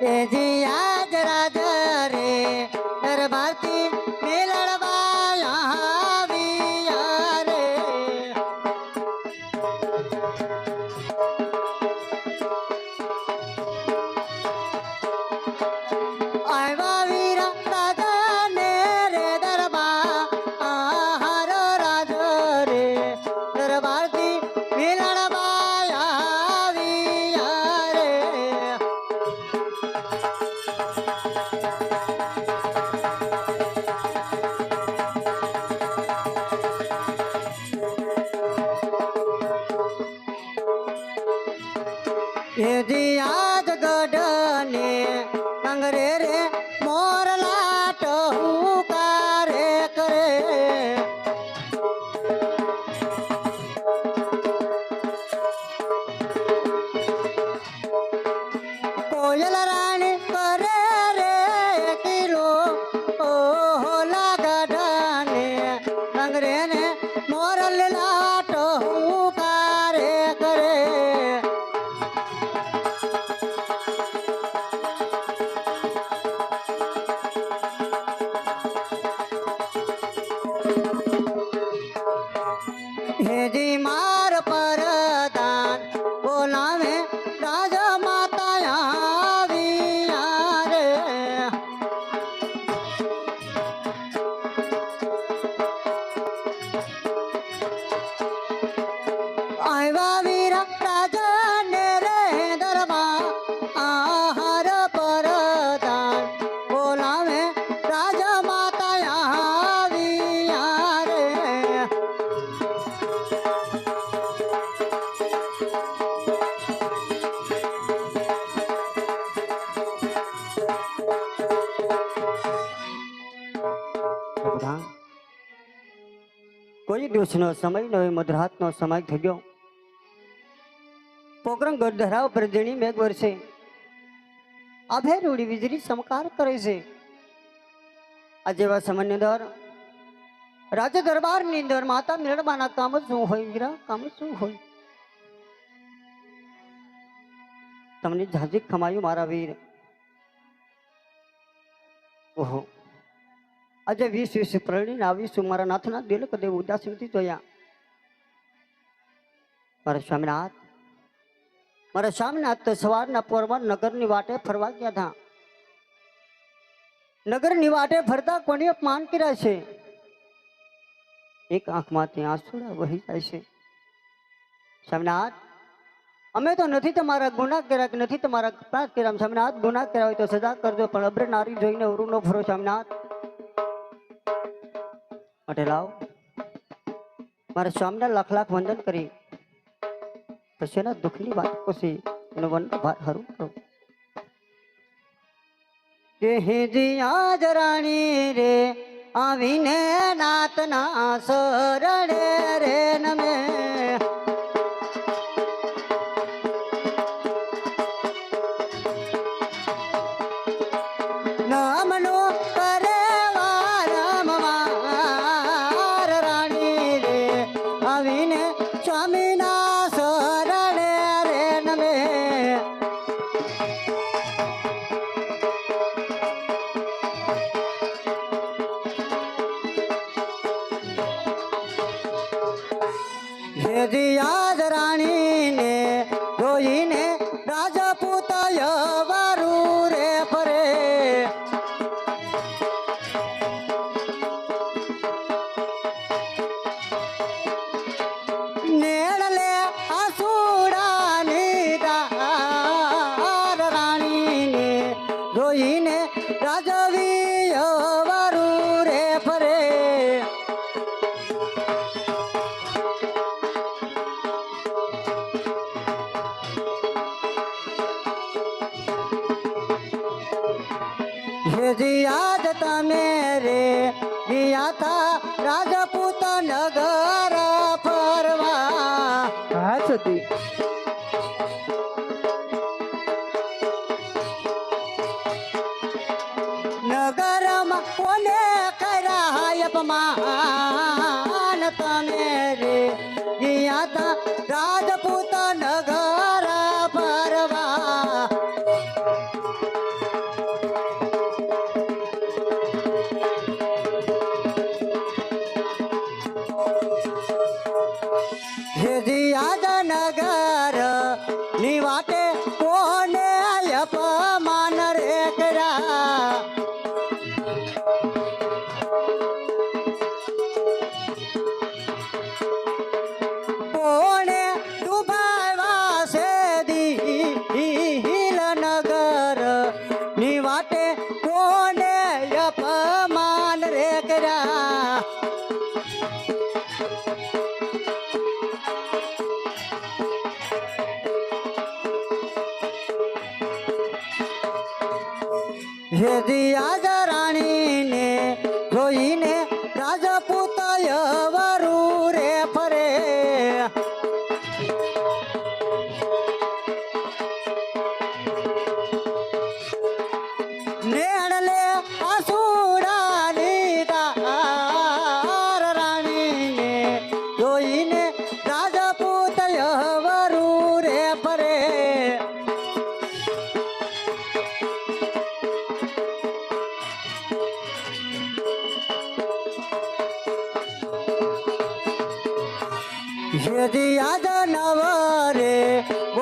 એ જી આજ રાજ કોઈ સમય નો મધરાતનો સમય થઈ ગયો પોકરણ ગઢધરા ઉપર મેઘ વર્ષે આભે રૂડી વીજળી ચમકાર કરે છે. આ જેવા સમયની અંદર રાજ દરબારની અંદર માતા મેળવાના કામ શું હોય, વીરા કામ શું હોય? તમને ઝાઝી ખમાયું મારા વીર. ઓહો. આજે વીસ વીસ પ્રણીને આવીશું મારા નાથના દિલ કદે ઉદાસ જોયા. મારા સ્વામિનાથ મારા સ્વામિનાથ તો સવારના પોરમાં નગરની વાટે ફરવા ગયા હતા નગરની વાટે ફરતા કોને અપમાન કર્યા છે. એક આંખમાંથી આંસુડા વહી જાય છે. સ્વામિનાથ, અમે તો નથી તમારા ગુના કર્યા કે નથી તમારા અપરાધ કર્યા. સ્વામિનાથ, ગુના કર્યા હોય તો સજા કરજો, પણ અબ્ર નારી જોઈને અવરું ન ફરો સ્વામિનાથ. માટે લાવ મારા સ્વામીના લાખ લાખ વંદન કરી. પછી એના દુઃખની વાત પછી, એનું વંદન હરું કરો કે જરાણી રે, આવીને નાતના સરણે રે નમે. હેજી યાદ રાણીને જોઈને રાજપૂત વારું રે ફરે. નેળલે આસુડાની રાણીને જોઈને રાજવી વારું અપમાન તમે રે. ગયા તા રાજપૂત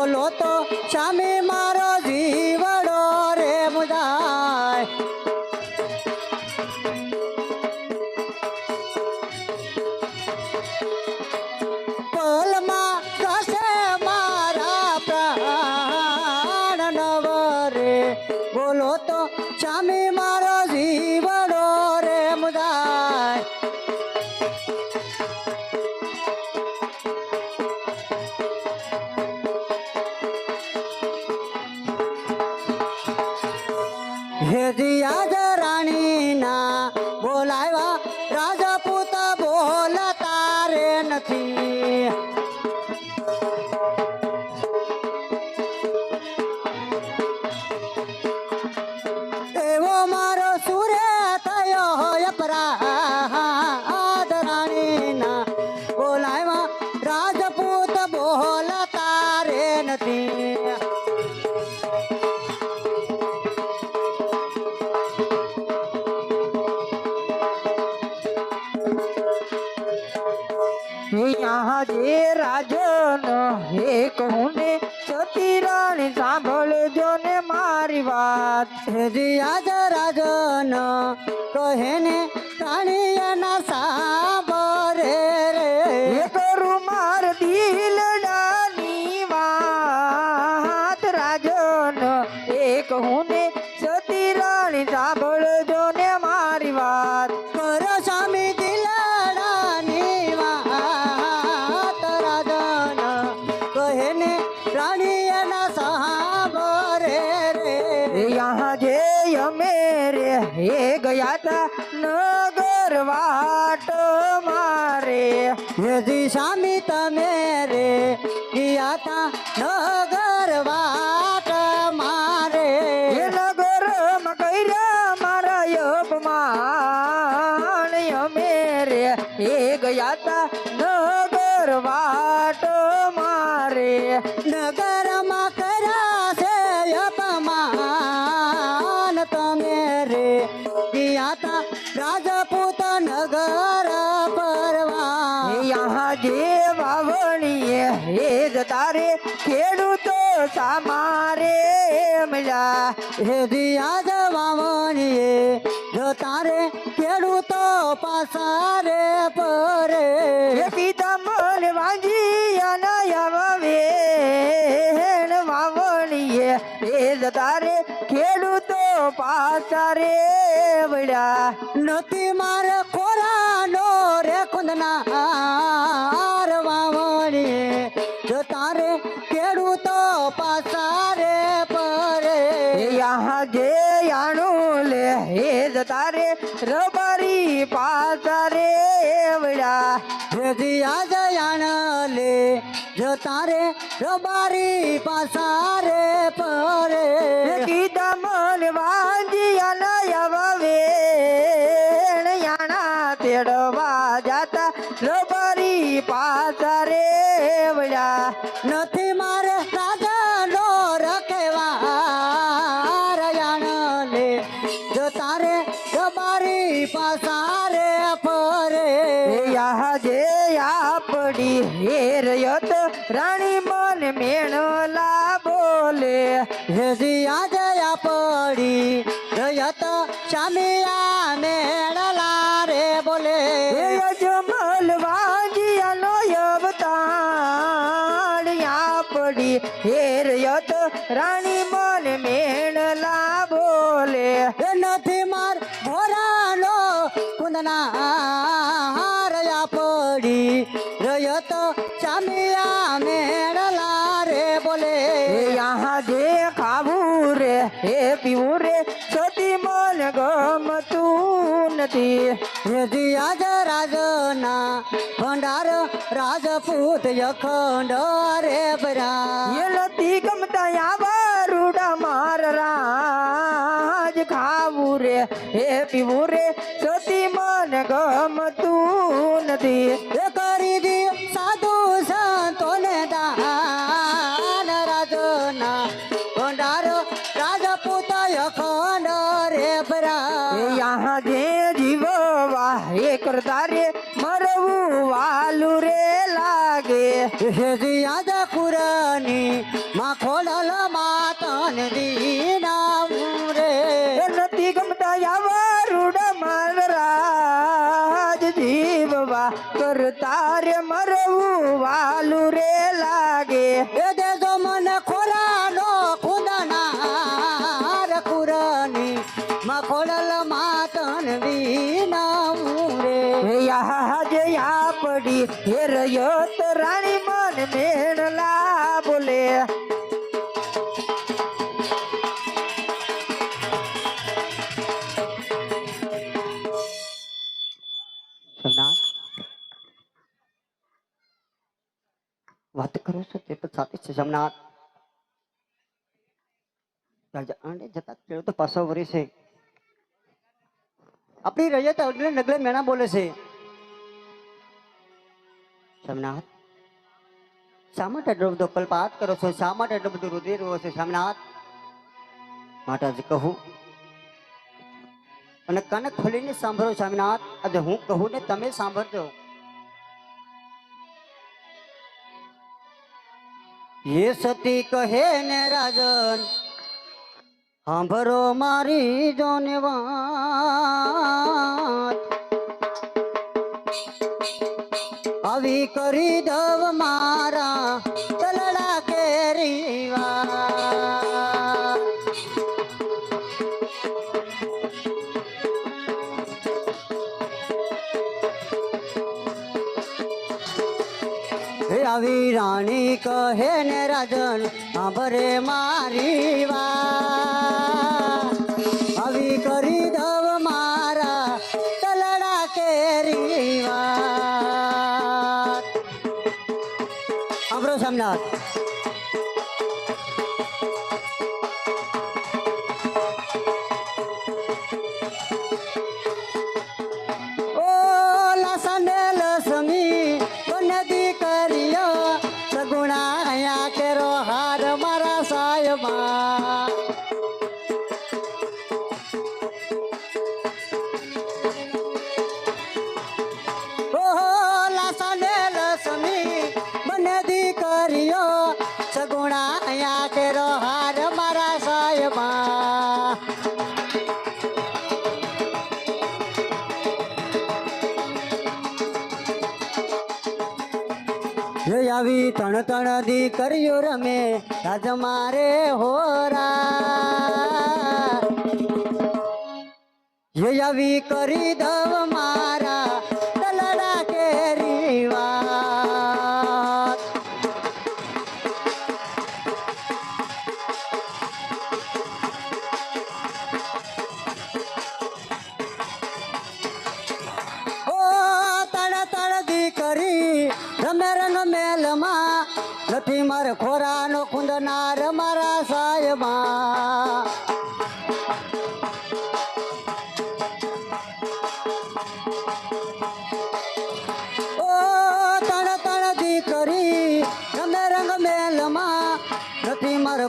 બોલો તો હે મહાજે રાજન એક હુને સતીરાણી સાંભળજો ને મારી વાત. હજી આજ રાજન, કહે ને પ્રાણીના સાંભળે રે. કરું માર દિલ ડાની વાત, રાજન એક હુને સતીરાણી સાંભળજો અમે રે હે ગયા તા નગર વાટ મારે. નગરમાં રે વળ્યા નથી મારે ખોરાનો રે કુંદના વાવણીએ જો તારે ખેડૂતો પાસા રે પરે. યહા ગે યાણું લે હે તારે રબારી પાછા રે વળ્યા. હે દિયા જયાણ લે જો તારે રબારી પાસા રે પરે. કીધા મન રબારી પાછા રે વળ્યા. નથી મારે રાજાનો રખેવા રયાણ લે જો તારે તમારી પાસારે પરે યા જે આપડી હેરયત રાણી મન મેણલા બોલે. હેજી દિયા જયા પડી રયત ચામિયા મેળલા. હે પીવું રે સતી મન ગમતું નથી. હજી આજ રાજના ભંડાર રાજપૂત યખંડ રે બરા એ લતી ગમતા આવા રૂડા માર રાજ ખાવું રે. હે પીવું રે સતી મન ગમતું નથી. એ માતન દીના રે હે યાજ યા પડી હે રયો રાણી મન મેણલા બોલે. સોમનાથ વાત કરો છો તે તો સાચી છે જમનાથ. જતા ખેડૂતો પાછો વરી છે. આપણી રૈયત અગલે નગલે મેણા બોલે છે. સોમનાથ શા માટે એટલો બધો કલ્પાત કરો છો? શા માટે એટલું બધું રુધિર રહ્યો છે? સોમનાથ માતાજી કહું. અને કાને ખોલીને સાંભળો સ્વામિનાથ. આજે હું કહું ને તમે સાંભળજો. એ સતી કહે ને રાજન સાંભળો મારી જોને વાત આવી કરી દવ મારા રાણી કહે ને રાજન આભરે મારી વાત. આવી કરી દવ મારા તલડા કેરી વાત. સોમનાથ. સગુણા અહીંયા કેરો હાર મારા સાયમાં આવી તણ તણ દીકરીઓ રમે રાજ મારે હોરા આવી કરી દવ મારા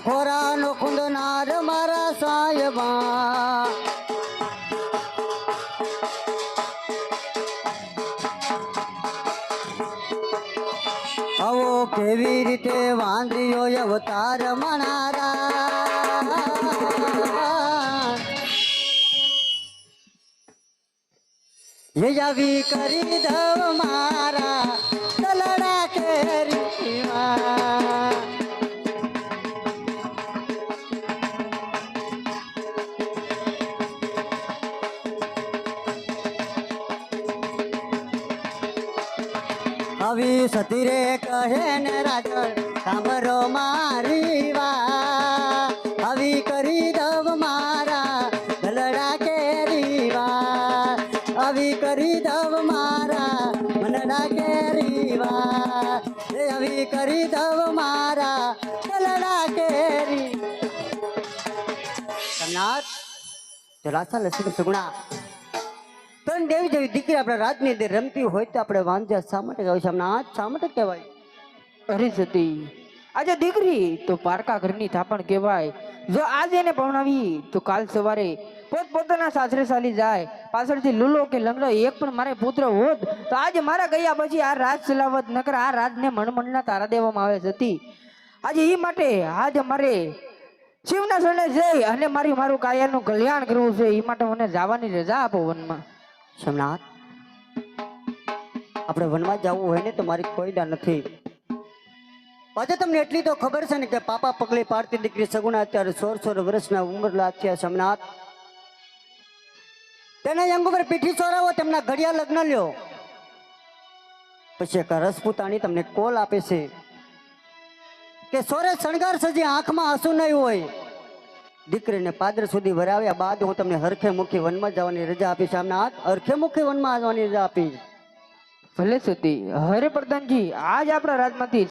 ખોરાનો ખુંદનાર મારા સાયબા આવો કેવી રીતે વાંદરીઓ અવતાર મણારા યજાવી કરી દવ મારા. આવી સતી રે કહે ને રાજણ સાંભળો મારી વા આવી કરી દવ મારા ગલડા કેરી વા આવી કરી દવ મારા મનડા કેરી વા આવી કરી દવ મારા ગલડા કેરી જગન્નાથ જલાસા લસિક સુગુણા જેવી દીકરી આપણા રાજની અંદર રમતી હોય તો આપણે વાંધ્યા શા માટે કહેવાય સોમનાથ શા માટે કહેવાય. અરે સતી આજે દીકરી તો પારકા ઘરની થાપણ કહેવાય. જો આજે એને પવનાવી તો કાલ સવારે પોત પોતાના સાસરે સાલી જાય. પાછળથી લૂલો કે લંગડો, એક પણ મારે પુત્ર હોત તો આજે મારા ગયા પછી આ રાજ ચલાવત, નકર આ રાજને મણમણના તારા દેવામાં આવે હતી આજે એ માટે આજે મારે શિવના શરણે જઈ અને મારી મારું કાયાનું કલ્યાણ કરવું છે. એ માટે મને જવાની રજા આપો વનમાં. સોમનાથ? આપણે વનમાં જવું હોય ને તો મારી કોઈ ના નથી. આજે તમને એટલી તો ખબર છે ને કે પાપા પગલે પાડતી દીકરી સગુણા અત્યારે સોળ સોળ વર્ષના ઉંમર થયા સોમનાથ. તેના અંગ ઉપર પીઠી ચોરાવો તેમના ઘડિયા લગ્ન લ્યો. પછી એક રસપૂતાણી તમને કોલ આપે છે કે સોરે શણગાર સજી આંખમાં આંસુ નહીં હોય. દીકરીને પાદર સુધી વરાવ્યા બાદ હું તમને હરખે મુખી વનમાં જવાની રજા આપીશ. આમના હાથ હરખે મુખી વનમાં આવવાની રજા આપીશ. ભલે સુધી હરે પ્રધાનજી, આજ આપણા રાજમાંથી